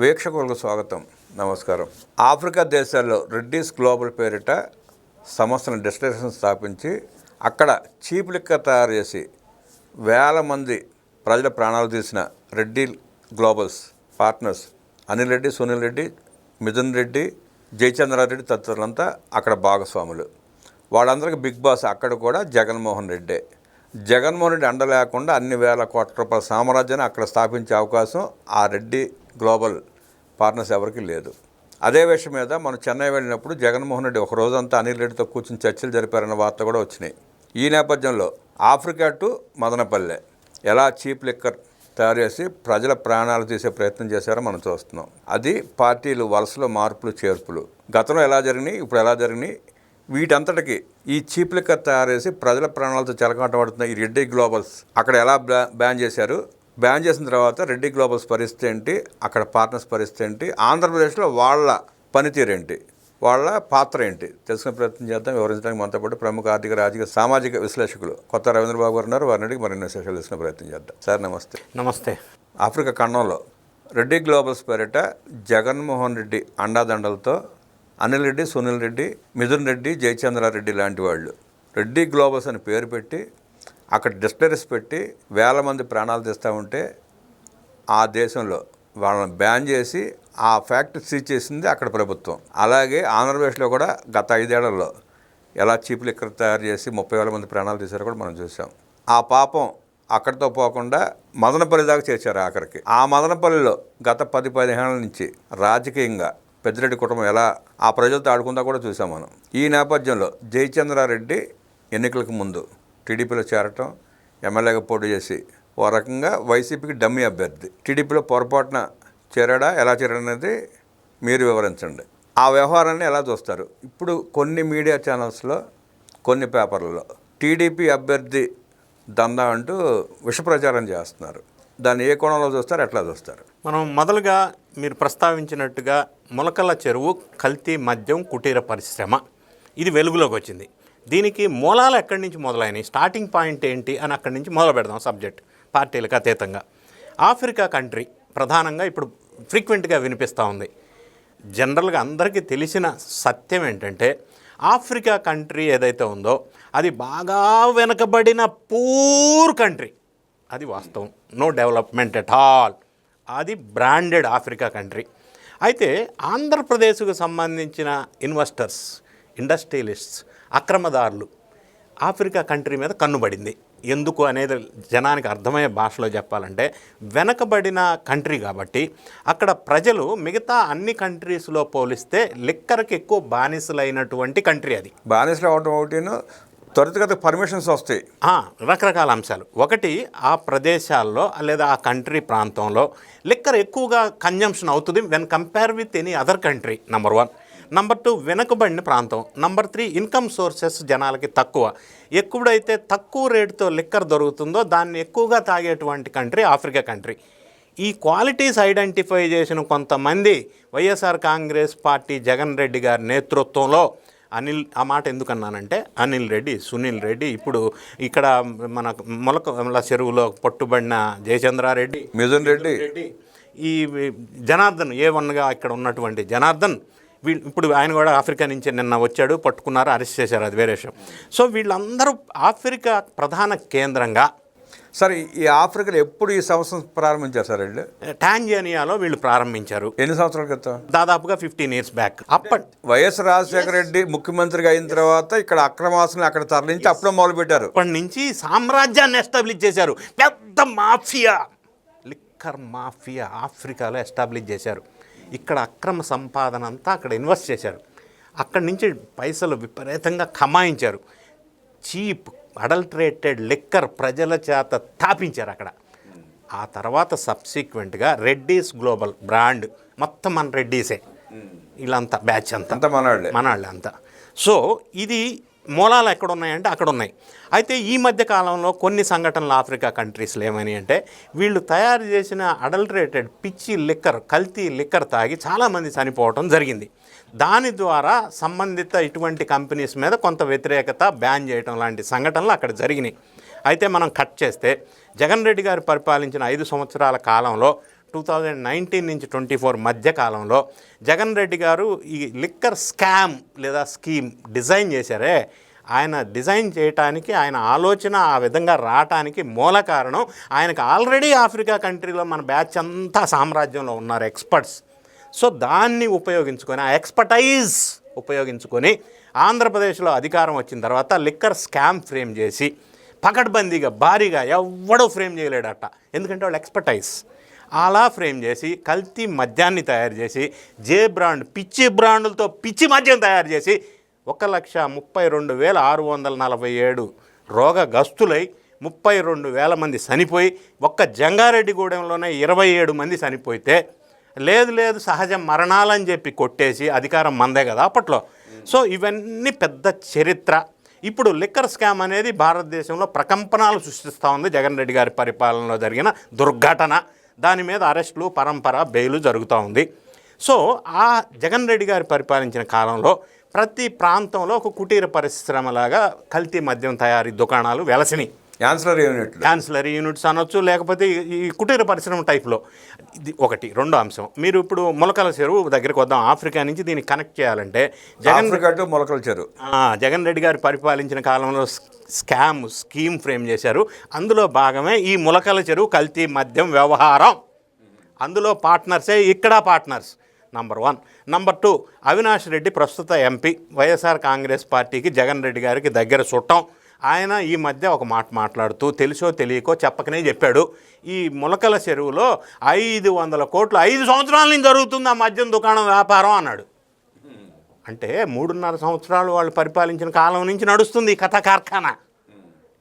వీక్షకులకు స్వాగతం. నమస్కారం. ఆఫ్రికా దేశాల్లో రెడ్డీస్ గ్లోబల్ పేరిట సంస్థను డెస్టినేషన్ స్థాపించి అక్కడ చీప్ లిక్కర్ తయారు చేసి వేల మంది ప్రజల ప్రాణాలు తీసిన రెడ్డి గ్లోబల్స్ పార్ట్నర్స్ అనిల్ రెడ్డి సునీల్ రెడ్డి మిథున్ రెడ్డి జయచంద్రారెడ్డి తదితరులంతా అక్కడ భాగస్వాములు. వాళ్ళందరికీ బిగ్ బాస్ అక్కడ కూడా జగన్మోహన్ రెడ్డే. జగన్మోహన్ రెడ్డి అండ లేకుండా అన్ని వేల కోట్ల రూపాయల సామ్రాజ్యాన్ని అక్కడ స్థాపించే అవకాశం ఆ రెడ్డి గ్లోబల్ పార్ట్నర్స్ ఎవరికీ లేదు. అదే విషయం మీద మనం చెన్నై వెళ్ళినప్పుడు జగన్మోహన్ రెడ్డి ఒక రోజంతా అనిల్ రెడ్డితో కూర్చుని చర్చలు జరిపారన్న వార్త కూడా వచ్చినాయి. ఈ నేపథ్యంలో ఆఫ్రికా టు మదనపల్లె ఎలా చీప్ లిక్కర్ తయారు చేసి ప్రజల ప్రాణాలు తీసే ప్రయత్నం చేశారో మనం చూస్తున్నాం. అది పార్టీలు వలసలో మార్పులు చేర్పులు. గతంలో ఎలా జరిగినాయి ఇప్పుడు ఎలా జరిగినాయి? వీటంతటికి ఈ చీప్ లిక్కర్ తయారు చేసి ప్రజల ప్రాణాలతో చెలకాటపడుతున్న ఈ రెడ్డి గ్లోబల్స్ అక్కడ ఎలా బ్లా బ్యాన్ చేశారు? బ్యాన్ చేసిన తర్వాత రెడ్డి గ్లోబల్స్ పరిస్థితి ఏంటి? అక్కడ పార్ట్నర్స్ పరిస్థితి ఏంటి? ఆంధ్రప్రదేశ్లో వాళ్ళ పనితీరు ఏంటి? వాళ్ళ పాత్ర ఏంటి? తెలుసుకునే ప్రయత్నం చేద్దాం. వివరించడానికి మనతో పాటు ప్రముఖ ఆర్థిక రాజకీయ సామాజిక విశ్లేషకులు కొత్త రవీంద్రబాబు గారు ఉన్నారు. వారిని అడిగి మరిన్ని విశేషాలు తెలుసుకునే ప్రయత్నం చేద్దాం. సార్ నమస్తే. నమస్తే. ఆఫ్రికా ఖండంలో రెడ్డి గ్లోబల్స్ పేరిట జగన్మోహన్ రెడ్డి అండాదండలతో అనిల్ రెడ్డి సునీల్ రెడ్డి మిథున్ రెడ్డి జయచంద్రారెడ్డి లాంటి వాళ్ళు రెడ్డి గ్లోబల్స్ అని పేరు పెట్టి అక్కడ డిస్టరీస్ పెట్టి వేల మంది ప్రాణాలు తీస్తూ ఉంటే ఆ దేశంలో వాళ్ళని బ్యాన్ చేసి ఆ ఫ్యాక్టరీ సీజ్ చేసింది అక్కడ ప్రభుత్వం. అలాగే ఆంధ్రప్రదేశ్లో కూడా గత ఐదేళ్ళలో ఎలా చీప్ లిక్కర్ తయారు చేసి ముప్పై వేల మంది ప్రాణాలు తీశారో కూడా మనం చూసాం. ఆ పాపం అక్కడితో పోకుండా మదనపల్లి దాకా చేర్చారు ఆఖరికి. ఆ మదనపల్లిలో గత పది పదిహేనుల నుంచి రాజకీయంగా పెద్దిరెడ్డి కుటుంబం ఎలా ఆ ప్రజలతో ఆడుకుందా కూడా చూసాం మనం. ఈ నేపథ్యంలో జయచంద్రారెడ్డి ఎన్నికలకు ముందు టీడీపీలో చేరటం ఎమ్మెల్యేగా పోటీ చేసి ఓ రకంగా వైసీపీకి డమ్మీ అభ్యర్థి. టీడీపీలో పొరపాటున చేరాడా ఎలా చేరడనేది మీరు వివరించండి. ఆ వ్యవహారాన్ని ఎలా చూస్తారు? ఇప్పుడు కొన్ని మీడియా ఛానల్స్లో కొన్ని పేపర్లలో టీడీపీ అభ్యర్థి దందా అంటూ విషప్రచారం చేస్తున్నారు. దాన్ని ఏ కోణంలో చూస్తారు ఎట్లా చూస్తారు? మనం మొదలుగా మీరు ప్రస్తావించినట్టుగా మొలకల చెరువు కల్తీ మద్యం కుటీర పరిశ్రమ. ఇది వెలుగులోకి వచ్చింది. దీనికి మూలాలు ఎక్కడి నుంచి మొదలైనవి? స్టార్టింగ్ పాయింట్ ఏంటి అని అక్కడి నుంచి మొదలు పెడదాం సబ్జెక్ట్ పార్టీలకు అతీతంగా. ఆఫ్రికా కంట్రీ ప్రధానంగా ఇప్పుడు ఫ్రీక్వెంట్గా వినిపిస్తూ ఉంది. జనరల్గా అందరికీ తెలిసిన సత్యం ఏంటంటే ఆఫ్రికా కంట్రీ ఏదైతే ఉందో అది బాగా వెనకబడిన పూర్ కంట్రీ. అది వాస్తవం. No development at all. అది బ్రాండెడ్ ఆఫ్రికా కంట్రీ. అయితే ఆంధ్రప్రదేశ్కు సంబంధించిన ఇన్వెస్టర్స్ ఇండస్ట్రియలిస్ట్స్ అక్రమదారులు. ఆఫ్రికా కంట్రీ మీద కన్నుబడింది. ఎందుకు అనేది జనానికి అర్థమయ్యే భాషలో చెప్పాలంటే వెనకబడిన కంట్రీ కాబట్టి అక్కడ ప్రజలు మిగతా అన్ని కంట్రీస్లో పోలిస్తే లిక్కర్కి ఎక్కువ బానిసలైనటువంటి కంట్రీ అది. బానిసలు అవటం ఒకటిను త్వరితగత పర్మిషన్స్ వస్తాయి. రకరకాల అంశాలు. ఒకటి ఆ ప్రదేశాల్లో లేదా ఆ కంట్రీ ప్రాంతంలో లిక్కర్ ఎక్కువగా కన్జంప్షన్ అవుతుంది when compare with any other country number one. Number two వెనుకబడిన ప్రాంతం. నంబర్ త్రీ ఇన్కమ్ సోర్సెస్ జనాలకి తక్కువ. ఎప్పుడైతే తక్కువ రేటుతో లిక్కర్ దొరుకుతుందో దాన్ని ఎక్కువగా తాగేటువంటి కంట్రీ ఆఫ్రికా కంట్రీ. ఈ క్వాలిటీస్ ఐడెంటిఫై చేసిన కొంతమంది Y S R Congress party Jagan Reddy గారి నేతృత్వంలో అనిల్ ఆ మాట ఎందుకన్నానంటే అనిల్ రెడ్డి సునీల్ రెడ్డి ఇప్పుడు ఇక్కడ మన మొలక చెరువులో పట్టుబడిన జయచంద్రారెడ్డి మిథున్ రెడ్డి. రెడ్డి ఈ జనార్దన్ ఏ వన్గా ఇక్కడ ఉన్నటువంటి జనార్దన్ వీళ్ళు ఇప్పుడు ఆయన కూడా ఆఫ్రికా నుంచి నిన్న వచ్చాడు పట్టుకున్నారు అరెస్ట్ చేశారు అది వేరే విషయం. సో వీళ్ళందరూ ఆఫ్రికా ప్రధాన కేంద్రంగా సరే ఈ ఆఫ్రికాలో ఎప్పుడు ఈ సంవత్సరం ప్రారంభించారు సార్ వీళ్ళు? టాంజానియాలో వీళ్ళు ప్రారంభించారు. ఎన్ని సంవత్సరాల క్రితం? దాదాపుగా ఫిఫ్టీన్ ఇయర్స్ బ్యాక్. అప్పటి వైఎస్ రాజశేఖర రెడ్డి ముఖ్యమంత్రిగా అయిన తర్వాత ఇక్కడ అక్రమాసులు అక్కడ తరలించి అప్పుడే మొదలుపెట్టారు. అప్పటి నుంచి సామ్రాజ్యాన్ని ఎస్టాబ్లిష్ చేశారు. పెద్ద మాఫియా. లిక్కర్ మాఫియా ఆఫ్రికాలో ఎస్టాబ్లిష్ చేశారు. ఇక్కడ అక్రమ సంపాదన అంతా అక్కడ ఇన్వెస్ట్ చేశారు. అక్కడి నుంచి పైసలు విపరీతంగా కమాయించారు. చీప్ అడల్టరేటెడ్ లిక్కర్ ప్రజల చేత తాపించారు అక్కడ. ఆ తర్వాత సబ్సిక్వెంట్గా రెడ్డీస్ గ్లోబల్ బ్రాండ్ మొత్తం మన రెడ్డీసే. వీళ్ళంతా బ్యాచ్ అంతా. అంత మనవాళ్ళే మన అంతా. సో ఇది మూలాలు ఎక్కడ ఉన్నాయంటే అక్కడ ఉన్నాయి అయితే ఈ మధ్య కాలంలో కొన్ని సంఘటనలు ఆఫ్రికా కంట్రీస్లో ఏమని అంటే వీళ్ళు తయారు చేసిన అడల్టరేటెడ్ పిచ్చి లిక్కర్ కల్తీ లిక్కర్ తాగి చాలామంది చనిపోవటం జరిగింది. దాని ద్వారా సంబంధిత ఇటువంటి కంపెనీస్ మీద కొంత వ్యతిరేకత బ్యాన్ చేయటం లాంటి సంఘటనలు అక్కడ జరిగినాయి. అయితే మనం కట్ చేస్తే జగన్ రెడ్డి గారు పరిపాలించిన ఐదు సంవత్సరాల కాలంలో టూ థౌజండ్ నైన్టీన్ నుంచి ట్వంటీ ఫోర్ మధ్య కాలంలో జగన్ రెడ్డి గారు ఈ లిక్కర్ స్కామ్ లేదా స్కీమ్ డిజైన్ చేశారే. ఆయన డిజైన్ చేయటానికి ఆయన ఆలోచన ఆ విధంగా రావటానికి మూల కారణం ఆయనకు ఆల్రెడీ ఆఫ్రికా కంట్రీలో మన బ్యాచ్ అంతా సామ్రాజ్యంలో ఉన్నారు ఎక్స్పర్ట్స్. సో దాన్ని ఉపయోగించుకొని ఆ ఎక్స్పర్టైజ్ ఉపయోగించుకొని ఆంధ్రప్రదేశ్లో అధికారం వచ్చిన తర్వాత లిక్కర్ స్కామ్ ఫ్రేమ్ చేసి పకడ్బందీగా భారీగా ఎవ్వడూ ఫ్రేమ్ చేయలేడట. ఎందుకంటే వాళ్ళు ఎక్స్పర్టైజ్. అలా ఫ్రేమ్ చేసి కల్తీ మద్యాన్ని తయారు చేసి జే బ్రాండ్ పిచ్చి బ్రాండ్లతో పిచ్చి మద్యం తయారు చేసి ఒక లక్ష ముప్పై రెండు వేల ఆరు వందల నలభై ఏడు రోగగస్తులై ముప్పై రెండు వేల మంది చనిపోయి ఒక్క జంగారెడ్డిగూడెంలోనే ఇరవై ఏడు మంది చనిపోతే లేదు లేదు సహజ మరణాలని చెప్పి కొట్టేసి అధికారం మందే కదా అప్పట్లో. సో ఇవన్నీ పెద్ద చరిత్ర. ఇప్పుడు లిక్కర్ స్కామ్ అనేది భారతదేశంలో ప్రకంపనాలు సృష్టిస్తూ ఉంది జగన్ రెడ్డి గారి పరిపాలనలో జరిగిన దుర్ఘటన. దాని మీద అరెస్టులు పరంపర బెయిలు జరుగుతూ ఉంది. సో ఆ జగన్ రెడ్డి గారు పరిపాలించిన కాలంలో ప్రతి ప్రాంతంలో ఒక కుటీర పరిశ్రమలాగా కల్తీ మద్యం తయారీ దుకాణాలు వెలసినాయి. యాన్సలర్ యూనిట్లు క్యాన్సిలరీ యూనిట్స్ అనొచ్చు లేకపోతే ఈ- కుటీర పరిశ్రమ టైప్లో. ఇది ఒకటి రెండో అంశం. మీరు ఇప్పుడు మొలకల చెరువు దగ్గరికి వద్దాం. ఆఫ్రికా నుంచి దీన్ని కనెక్ట్ చేయాలంటే జగన్ టు మొలకల చెరువు. జగన్ రెడ్డి గారు పరిపాలించిన కాలంలో స్కామ్ స్కీమ్ ఫ్రేమ్ చేశారు. అందులో భాగమే ఈ ములకల చెరువు కల్తీ మద్యం వ్యవహారం. అందులో పార్ట్నర్సే ఇక్కడ partners number one. Number two Avinash Reddy ప్రస్తుత ఎంపీ. వైఎస్ఆర్ కాంగ్రెస్ పార్టీకి జగన్ రెడ్డి గారికి దగ్గర చుట్టం. ఆయన ఈ మధ్య ఒక మాట మాట్లాడుతూ తెలుసో తెలియకో చెప్పకనే చెప్పాడు. ఈ ములకల చెరువులో ఐదు వందల కోట్లు ఐదు సంవత్సరాల నుంచి జరుగుతుంది ఆ మద్యం దుకాణం వ్యాపారం అన్నాడు. అంటే మూడున్నర సంవత్సరాలు వాళ్ళు పరిపాలించిన కాలం నుంచి నడుస్తుంది ఈ కథ కార్ఖానా.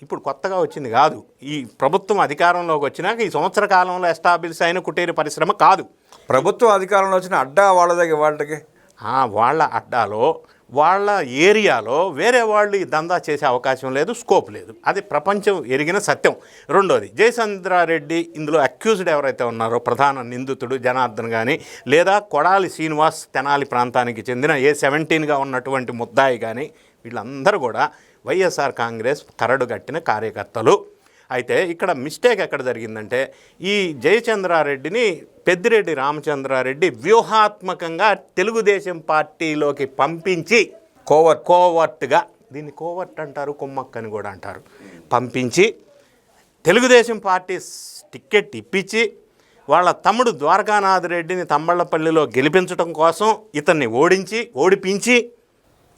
ఇప్పుడు కొత్తగా వచ్చింది కాదు. ఈ ప్రభుత్వం అధికారంలోకి వచ్చినాక ఈ సంవత్సర కాలంలో ఎస్టాబ్లిష్ అయిన కుటీర పరిశ్రమ కాదు. ప్రభుత్వం అధికారంలో వచ్చిన అడ్డా వాళ్ళ దగ్గర వాళ్ళకి? ఆ, వాళ్ళ అడ్డాలో వాళ్ళ ఏరియాలో వేరే వాళ్ళు ఈ దందా చేసే అవకాశం లేదు స్కోప్ లేదు. అది ప్రపంచం ఎరిగిన సత్యం. రెండోది జయచంద్రారెడ్డి ఇందులో అక్యూజ్డ్ ఎవరైతే ఉన్నారో ప్రధాన నిందితుడు జనార్దన్ కానీ లేదా కొడాలి శ్రీనివాస్ తెనాలి ప్రాంతానికి చెందిన ఏ సెవెంటీన్గా ఉన్నటువంటి ముద్దాయి కానీ వీళ్ళందరూ కూడా వైఎస్ఆర్ కాంగ్రెస్ కరడుగట్టిన కార్యకర్తలు. అయితే ఇక్కడ మిస్టేక్ ఎక్కడ జరిగిందంటే ఈ జయచంద్రారెడ్డిని పెద్దిరెడ్డి రామచంద్రారెడ్డి వ్యూహాత్మకంగా తెలుగుదేశం పార్టీలోకి పంపించి కోవర్ కోవర్ట్గా దీన్ని కోవర్ట్ అంటారు కుమ్మక్ అని కూడా అంటారు. పంపించి తెలుగుదేశం పార్టీ టిక్కెట్ ఇప్పించి వాళ్ళ తమ్ముడు ద్వారకానాథ్ రెడ్డిని తమ్మళ్ళపల్లిలో గెలిపించడం కోసం ఇతన్ని ఓడించి ఓడిపించి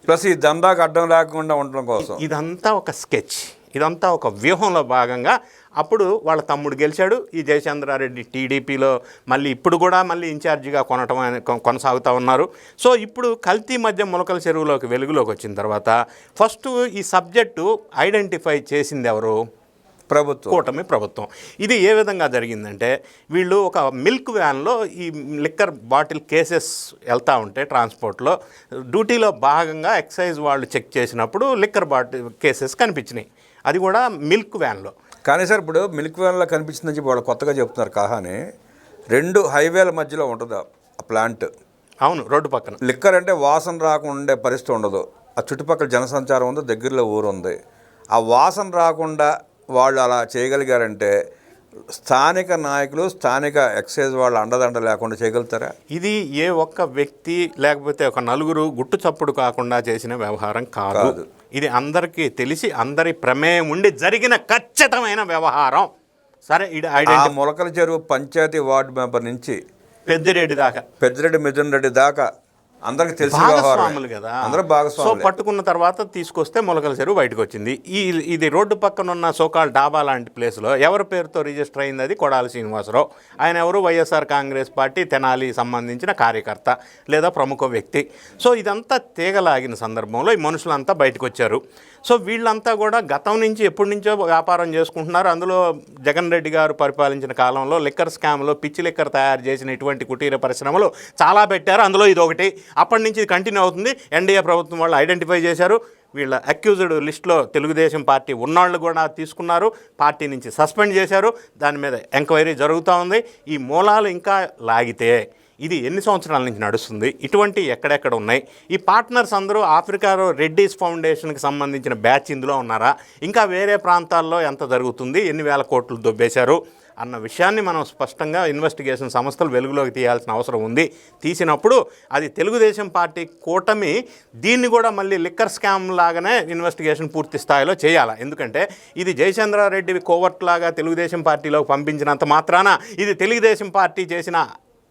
ప్లస్ ఈ దందాకు అడ్డం లేకుండా ఉండడం కోసం. ఇదంతా ఒక స్కెచ్. ఇదంతా ఒక వ్యూహంలో భాగంగా అప్పుడు వాళ్ళ తమ్ముడు గెలిచాడు. ఈ జయచంద్రారెడ్డి టీడీపీలో మళ్ళీ ఇప్పుడు కూడా మళ్ళీ ఇన్ఛార్జిగా కొనటం అని కొనసాగుతూ ఉన్నారు. సో ఇప్పుడు కల్తీ మధ్య మొలకల చెరువులోకి వెలుగులోకి వచ్చిన తర్వాత ఫస్ట్ ఈ సబ్జెక్టు ఐడెంటిఫై చేసింది ఎవరు? ప్రభుత్వం. కూటమి ప్రభుత్వం. ఇది ఏ విధంగా జరిగిందంటే వీళ్ళు ఒక మిల్క్ వ్యాన్లో ఈ లిక్కర్ బాటిల్ కేసెస్ వెళ్తూ ఉంటే ట్రాన్స్పోర్ట్లో డ్యూటీలో భాగంగా ఎక్సైజ్ వాళ్ళు చెక్ చేసినప్పుడు లిక్కర్ బాటిల్ కేసెస్ కనిపించినాయి. అది కూడా మిల్క్ వ్యాన్లో. కానీ సార్ ఇప్పుడు మిల్క్ వ్యాన్లో కనిపిస్తుందని చెప్పి వాళ్ళు కొత్తగా చెప్తున్నారు కాహాని. రెండు హైవేల మధ్యలో ఉంటుంది ఆ ప్లాంట్. అవును రోడ్డు పక్కన. లిక్కర్ అంటే వాసన రాకుండా ఉండే పరిస్థితి ఉండదు. ఆ చుట్టుపక్కల జనసంచారం ఉంది దగ్గరలో ఊరు ఉంది ఆ వాసన రాకుండా వాళ్ళు అలా చేయగలిగారంటే స్థానిక నాయకులు స్థానిక ఎక్సైజ్ వాళ్ళు అండదండ లేకుండా చేయగలుగుతారా? ఇది ఏ ఒక్క వ్యక్తి లేకపోతే ఒక నలుగురు గుట్టు చప్పుడు కాకుండా చేసిన వ్యవహారం కాదు. ఇది అందరికీ తెలిసి అందరి ప్రమేయం ఉండి జరిగిన ఖచ్చితమైన వ్యవహారం. సరే ఇది ఐడెంటి మొలకల చెరువు పంచాయతీ వార్డు మెంబర్ నుంచి పెద్దిరెడ్డి దాకా. పెద్దిరెడ్డి మిథున్ రెడ్డి దాకా అందరికి తెలిసిన వ్యవహారం భాగస్వాములు కదా. అందరూ సో భాగస్వాములు పట్టుకున్న తర్వాత తీసుకొస్తే మొలకల చెరువు బయటకు వచ్చింది ఈ ఇది రోడ్డు పక్కన ఉన్న సోకాల్ డాబా లాంటి ప్లేస్లో ఎవరి పేరుతో రిజిస్టర్ అయింది అది కొడాలి శ్రీనివాసరావు. ఆయన ఎవరు? వైఎస్ఆర్ కాంగ్రెస్ పార్టీ తెనాలి సంబంధించిన కార్యకర్త లేదా ప్రముఖ వ్యక్తి. సో ఇదంతా తీగలాగిన సందర్భంలో ఈ మనుషులంతా బయటకు వచ్చారు సో వీళ్ళంతా కూడా గతం నుంచి ఎప్పటి నుంచో వ్యాపారం చేసుకుంటున్నారు. అందులో జగన్ రెడ్డి గారు పరిపాలించిన కాలంలో లిక్కర్ స్కామ్లో పిచ్చి లిక్కర్ తయారు చేసిన ఇటువంటి కుటీర పరిశ్రమలు చాలా పెట్టారు. అందులో ఇది ఒకటి అప్పటి నుంచి కంటిన్యూ అవుతుంది. ఎన్డీఏ ప్రభుత్వం వాళ్ళు ఐడెంటిఫై చేశారు. వీళ్ళ అక్యూజ్డ్ లిస్ట్లో తెలుగుదేశం పార్టీ ఉన్నాళ్ళు కూడా తీసుకున్నారు. పార్టీ నుంచి సస్పెండ్ చేశారు. దాని మీద ఎంక్వైరీ జరుగుతూ ఉంది. ఈ మూలాలు ఇంకా లాగితే ఇది ఎన్ని సంవత్సరాల నుంచి నడుస్తుంది? ఇటువంటి ఎక్కడెక్కడ ఉన్నాయి? ఈ పార్ట్నర్స్ అందరూ ఆఫ్రికాలో రెడ్డీస్ ఫౌండేషన్కి సంబంధించిన బ్యాచ్ ఇందులో ఉన్నారా? ఇంకా వేరే ప్రాంతాల్లో ఎంత జరుగుతుంది? ఎన్ని వేల కోట్లు దొబ్బేశారు? అన్న విషయాన్ని మనం స్పష్టంగా ఇన్వెస్టిగేషన్ సంస్థలు వెలుగులోకి తీయాల్సిన అవసరం ఉంది. తీసినప్పుడు అది తెలుగుదేశం పార్టీ కూటమి దీన్ని కూడా మళ్ళీ లిక్కర్ స్కామ్ లాగానే ఇన్వెస్టిగేషన్ పూర్తి స్థాయిలో చేయాలి? ఎందుకంటే ఇది జయచంద్రారెడ్డి కోవర్ట్ లాగా తెలుగుదేశం పార్టీలోకి పంపించినంత మాత్రాన ఇది తెలుగుదేశం పార్టీ చేసిన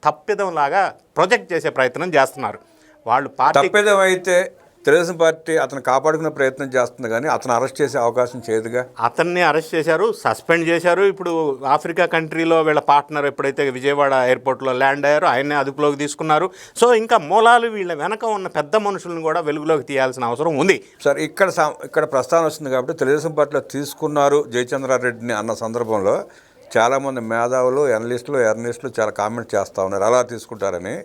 తప్పిదంలాగా ప్రొజెక్ట్ చేసే ప్రయత్నం చేస్తున్నారు. వాళ్ళు పార్టీ అయితే తెలుగుదేశం పార్టీ అతను కాపాడుకునే ప్రయత్నం చేస్తుంది కానీ అతను అరెస్ట్ చేసే అవకాశం చేయదుగా. అతన్ని అరెస్ట్ చేశారు సస్పెండ్ చేశారు. ఇప్పుడు ఆఫ్రికా కంట్రీలో వీళ్ళ పార్ట్నర్ ఎప్పుడైతే విజయవాడ ఎయిర్పోర్ట్లో ల్యాండ్ అయ్యారో ఆయన్నే అదుపులోకి తీసుకున్నారు. సో ఇంకా మూలాలు వీళ్ళ వెనక ఉన్న పెద్ద మనుషులను కూడా వెలుగులోకి తీయాల్సిన అవసరం ఉంది. సార్ ఇక్కడ ఇక్కడ ప్రస్తావన వస్తుంది కాబట్టి తెలుగుదేశం పార్టీలో తీసుకున్నారు జయచంద్రారెడ్డిని అన్న సందర్భంలో చాలామంది మేధావులు ఎనలిస్టులు ఎర్నలిస్టులు చాలా కామెంట్ చేస్తూ ఉన్నారు. అలా తీసుకుంటారని.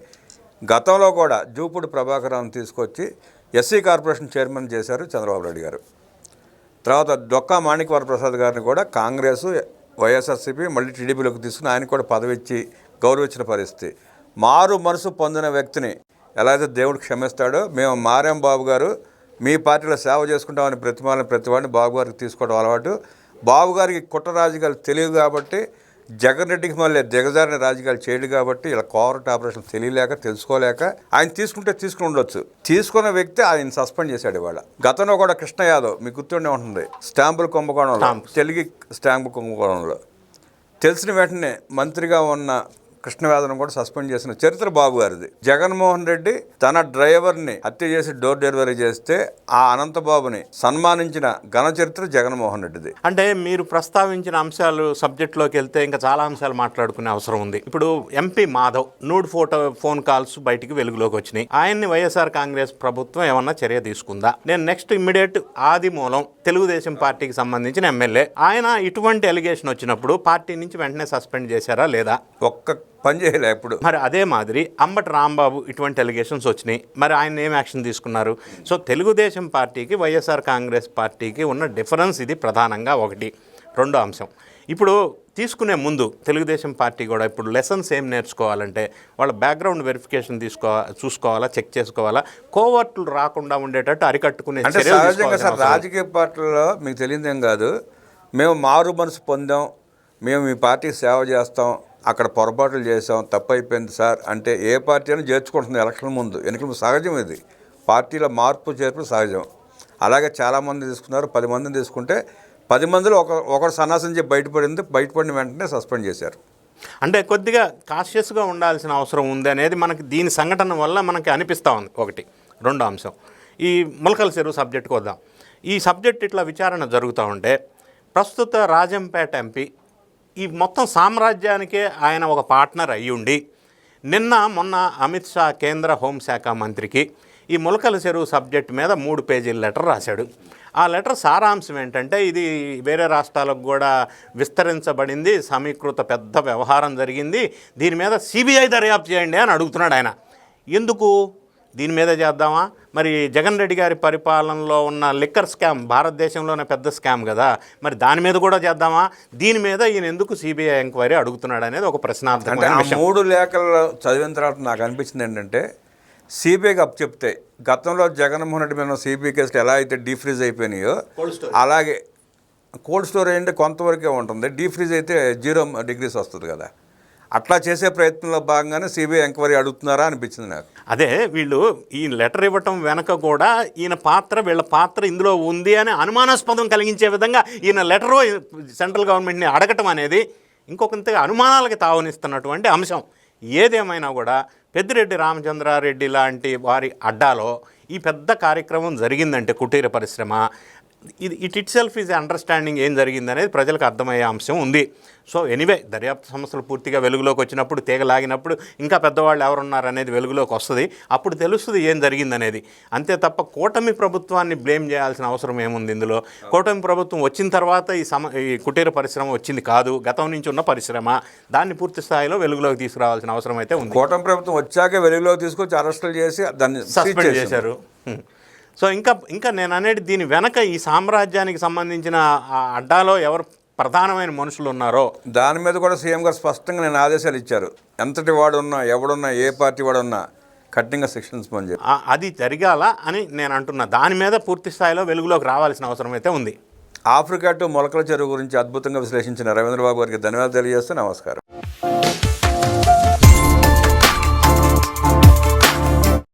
గతంలో కూడా జూపూడి ప్రభాకరాన్ని తీసుకొచ్చి ఎస్సీ కార్పొరేషన్ చైర్మన్ చేశారు చంద్రబాబు నాయుడు గారు. తర్వాత డొక్కా మాణిక్వర ప్రసాద్ గారిని కూడా కాంగ్రెస్ వైఎస్ఆర్సీపీ మళ్ళీ టీడీపీలోకి తీసుకుని ఆయన కూడా పదవి ఇచ్చి గౌరవించిన పరిస్థితి. మారు మనసు పొందిన వ్యక్తిని ఎలా అయితే దేవుడు క్షమిస్తాడో మేము మారాం బాబు గారు మీ పార్టీలో సేవ చేసుకుంటామని ప్రతిమాలను ప్రతివాడిని బాబు గారికి తీసుకోవడం అలవాటు. బాబు గారికి కుట్ర రాజకీయాలు తెలియదు కాబట్టి జగన్ రెడ్డికి మళ్ళీ దిగజారిన రాజకీయాలు చేయడు కాబట్టి ఇలా కోవర్ట్ ఆపరేషన్ తెలియలేక తెలుసుకోలేక ఆయన తీసుకుంటే తీసుకుని ఉండొచ్చు. తీసుకున్న వ్యక్తి ఆయన సస్పెండ్ చేశాడు ఇవాళ. గతంలో కూడా కృష్ణ యాదవ్ మీకు గుర్తుండే ఉంటుంది స్టాంపుల కుంభకోణంలో తెలుగు స్టాంపు కుంభకోణంలో. తెలిసిన వెంటనే మంత్రిగా ఉన్న కృష్ణవేదనం కూడా సస్పెండ్ చేసిన చరిత్ర బాబు గారిది. జగన్మోహన్ రెడ్డి తన డ్రైవర్ని హత్య చేసి డోర్ డెలివరీ చేస్తే ఆ అనంతబాబుని సన్మానించిన ఘన చరిత్ర జగన్మోహన్ రెడ్డిది. అంటే మీరు ప్రస్తావించిన అంశాలు సబ్జెక్ట్లోకి వెళ్తే ఇంకా చాలా అంశాలు మాట్లాడుకునే అవసరం ఉంది. ఇప్పుడు MP Madhav nude photo phone calls బయటికి వెలుగులోకి వచ్చినాయి. ఆయన్ని వైఎస్ఆర్ కాంగ్రెస్ ప్రభుత్వం ఏమన్నా చర్య తీసుకుందా? నేను నెక్స్ట్ ఇమ్మీడియట్ ఆది మూలం తెలుగుదేశం పార్టీకి సంబంధించిన ఎమ్మెల్యే. ఆయన ఇటువంటి ఎలిగేషన్ వచ్చినప్పుడు పార్టీ నుంచి వెంటనే సస్పెండ్ చేశారా లేదా? ఒక్క పని చేయలే ఎప్పుడు? మరి అదే మాదిరి అంబటి రాంబాబు ఇటువంటి ఎలిగేషన్స్ వచ్చినాయి. మరి ఆయన ఏం యాక్షన్ తీసుకున్నారు? సో తెలుగుదేశం పార్టీకి వైఎస్ఆర్ కాంగ్రెస్ పార్టీకి ఉన్న డిఫరెన్స్ ఇది ప్రధానంగా ఒకటి. రెండో అంశం. ఇప్పుడు తీసుకునే ముందు తెలుగుదేశం పార్టీ కూడా ఇప్పుడు లెసన్స్ ఏం నేర్చుకోవాలంటే వాళ్ళ బ్యాక్గ్రౌండ్ వెరిఫికేషన్ తీసుకో చూసుకోవాలా చెక్ చేసుకోవాలా? కోవర్ట్లు రాకుండా ఉండేటట్టు అరికట్టుకునే అంటే సహజంగా సార్. రాజకీయ పార్టీలలో మీకు తెలియదేం కాదు. మేము మారు మనసు పొందాం. మేము మీ పార్టీకి సేవ చేస్తాం. అక్కడ పొరపాట్లు చేసాం తప్పు అయిపోయింది సార్ అంటే ఏ పార్టీ అయినా చేర్చుకుంటుంది ఎలక్షన్ ముందు. ఎన్నికల ముందు సహజం ఇది. పార్టీలో మార్పు చేర్పు సహజం. అలాగే చాలామంది తీసుకున్నారు పది మందిని తీసుకుంటే పది మందిలో ఒక ఒకరు సన్నాసం చెప్పి బయటపడింది బయటపడిన వెంటనే సస్పెండ్ చేశారు. అంటే కొద్దిగా కాషియస్గా ఉండాల్సిన అవసరం ఉంది అనేది మనకి దీని సంఘటన వల్ల మనకి అనిపిస్తూ ఉంది. ఒకటి రెండో అంశం. ఈ మొలకల చెరువు సబ్జెక్ట్కి వద్దాం. ఈ సబ్జెక్ట్ ఇట్లా విచారణ జరుగుతూ ఉంటే ప్రస్తుత రాజంపేట ఎంపీ ఈ మొత్తం సామ్రాజ్యానికే ఆయన ఒక పార్ట్నర్ అయ్యుండి నిన్న మొన్న అమిత్ షా కేంద్ర హోంశాఖ మంత్రికి ఈ ములకల చెరువు సబ్జెక్ట్ మీద మూడు పేజీల లెటర్ రాశాడు. ఆ లెటర్ సారాంశం ఏంటంటే ఇది వేరే రాష్ట్రాలకు కూడా విస్తరించబడింది సమీకృత పెద్ద వ్యవహారం జరిగింది దీని మీద సిబిఐ దర్యాప్తు చేయండి అని అడుగుతున్నాడు ఆయన. ఎందుకు? దీని మీద చేద్దామా? మరి జగన్ రెడ్డి గారి పరిపాలనలో ఉన్న లిక్కర్ స్కామ్ భారతదేశంలోనే పెద్ద స్కామ్ కదా. మరి దాని మీద కూడా చేద్దామా? దీని మీద ఈయన ఎందుకు సిబిఐ ఎంక్వైరీ అడుగుతున్నాడు అనేది ఒక అంటే ప్రశ్నార్థకమైన ఆ విషయం మూడు లేఖలు చదివిన తర్వాత నాకు అనిపించింది ఏంటంటే సిబిఐకి అప్ చెప్తే గతంలో జగన్మోహన్ రెడ్డి మీద సిబిఐ కేసులు ఎలా అయితే డీఫ్రీజ్ అయిపోయినాయో అలాగే కోల్డ్ స్టోరేజ్ అంటే కొంతవరకే ఉంటుంది. డీఫ్రీజ్ అయితే జీరో డిగ్రీస్ వస్తుంది కదా. అట్లా చేసే ప్రయత్నంలో భాగంగానే సిబిఐ ఎంక్వైరీ అడుగుతున్నారా అనిపించింది నాకు. అదే వీళ్ళు ఈ లెటర్ ఇవ్వటం వెనక కూడా ఈయన పాత్ర వీళ్ళ పాత్ర ఇందులో ఉంది అని అనుమానాస్పదం కలిగించే విధంగా ఈయన లెటరు సెంట్రల్ గవర్నమెంట్ని అడగటం అనేది ఇంకొకంత అనుమానాలకి తావనిస్తున్నటువంటి అంశం. ఏదేమైనా కూడా పెద్దిరెడ్డి రామచంద్రారెడ్డి లాంటి వారి అడ్డాలో ఈ పెద్ద కార్యక్రమం జరిగిందంటే కుటీర పరిశ్రమ ఇది it itself is understanding ఏం జరిగింది అనేది ప్రజలకు అర్థమయ్యే అంశం ఉంది. సో ఎనీవే దర్యాప్తు సమస్యలు పూర్తిగా వెలుగులోకి వచ్చినప్పుడు తీగలాగినప్పుడు ఇంకా పెద్దవాళ్ళు ఎవరున్నారు అనేది వెలుగులోకి వస్తుంది. అప్పుడు తెలుస్తుంది ఏం జరిగిందనేది. అంతే తప్ప కూటమి ప్రభుత్వాన్ని బ్లేమ్ చేయాల్సిన అవసరం ఏముంది ఇందులో? కూటమి ప్రభుత్వం వచ్చిన తర్వాత ఈ సమ ఈ కుటీర పరిశ్రమ వచ్చింది కాదు. గతం నుంచి ఉన్న పరిశ్రమ. దాన్ని పూర్తి స్థాయిలో వెలుగులోకి తీసుకురావాల్సిన అవసరం అయితే ఉంది. కూటమి ప్రభుత్వం వచ్చాక వెలుగులోకి తీసుకొచ్చి అరెస్టులు చేసి దాన్ని సస్పెండ్. చేశారు. సో ఇంకా ఇంకా నేను అనేది దీని వెనక ఈ సామ్రాజ్యానికి సంబంధించిన ఆ అడ్డాలో ఎవరు ప్రధానమైన మనుషులు ఉన్నారో. దాని మీద కూడా సీఎం గారు స్పష్టంగా నేను ఆదేశాలు ఇచ్చారు. ఎంతటి వాడున్నా ఎవడున్నా ఏ పార్టీ వాడున్నా కఠినంగా శిక్షణ ఆ- అది జరగాల అని నేను అంటున్నా. దాని మీద పూర్తి స్థాయిలో వెలుగులోకి రావాల్సిన అవసరం అయితే ఉంది. ఆఫ్రికా టు మొలకల చెరువు గురించి అద్భుతంగా విశ్లేషించిన రవీంద్రబాబు గారికి ధన్యవాదాలు తెలియజేస్తూ నమస్కారం.